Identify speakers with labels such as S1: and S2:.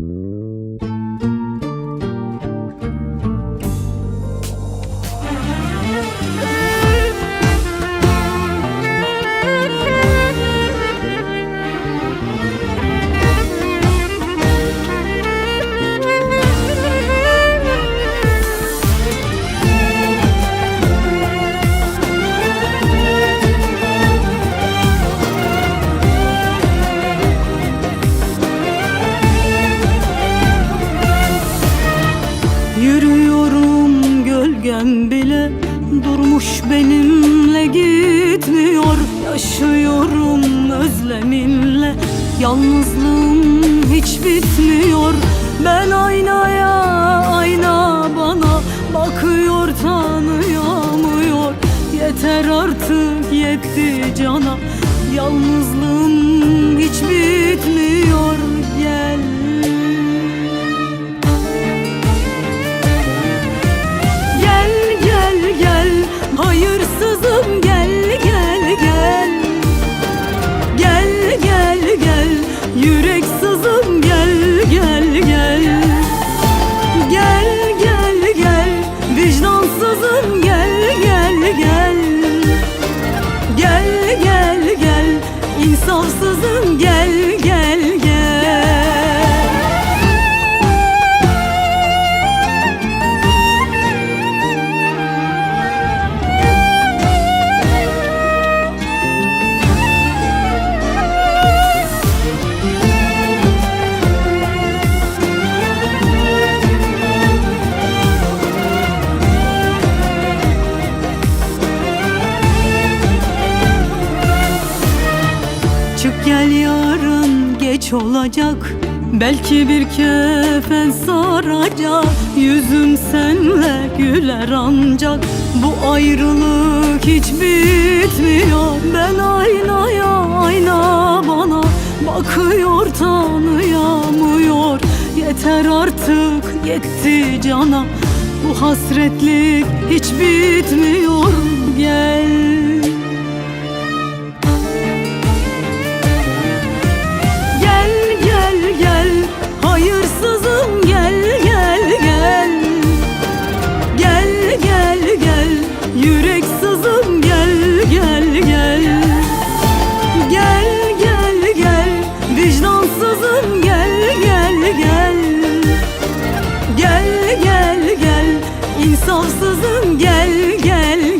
S1: Mm-hmm. Yürüyorum gölgem bile Durmuş benimle gitmiyor. Yaşıyorum özleminle Yalnızlığım hiç bitmiyor. Ben aynaya ayna bana Bakıyor tanıyamıyor. Yeter artık yetti cana Yalnızlığım gel gel Gel yarın geç olacak Belki bir kefen saracak. Yüzüm senle güler ancak Bu ayrılık hiç bitmiyor. Ben aynaya ayna bana Bakıyor tanıyamıyor. Yeter artık yetti cana Bu hasretlik hiç bitmiyor. Gel Gel gel insafsızım gel gel